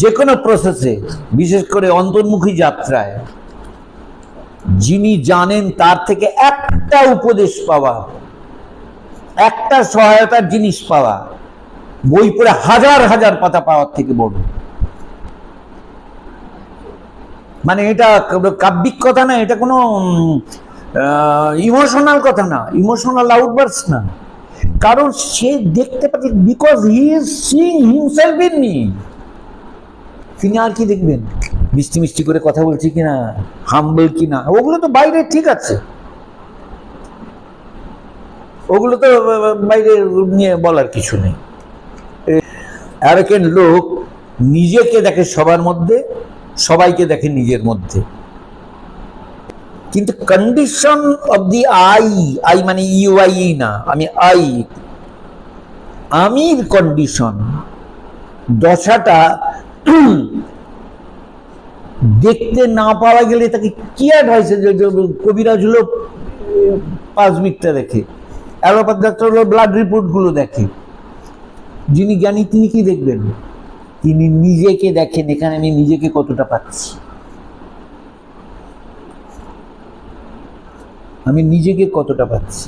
যে কোনো প্রসেসে বিশেষ করে অন্তর্মুখী যাত্রায়, যিনি জানেন তার থেকে একটা উপদেশ পাওয়া, একটা সহায়তার জিনিস পাওয়া, বই পড়ে হাজার হাজার পাতা পাওয়ার থেকে বড়। মানে এটা কাব্যিক কথা না, এটা কোনো ইমোশনাল কথা না ইমোশনাল আউটবার্স না। কারণ সে দেখতে পাচ্ছে because he is seeing himself in me তিনি আর কি দেখবেন? মিষ্টি মিষ্টি করে কথা বলছি কিনা হাম্বল কিনা, ওগুলো তো বাইরে ঠিক আছে। ওগুলো তো বাইরে নিয়ে বলার কিছু নেই। অ্যারোকেন লোক নিজেকে দেখে সবার মধ্যে, সবাইকে দেখে নিজের মধ্যে। কিন্তু condition of the I I মানে ইউআই না, আমি আই আমির কন্ডিশন দশাটা দেখতে না পাওয়া গেলে তাকে কি অ্যাডভাইস কবিরাজ হলো মিনিটটা দেখে। অ্যালোপ্যাথ ডাক্তার হলো ব্লাড রিপোর্টগুলো দেখে। যিনি জ্ঞানী, তিনি কি দেখবেন? তিনি নিজেকে দেখেন, এখানে আমি নিজেকে কতটা পাচ্ছি। আমি নিজেকে কতটা পাচ্ছি।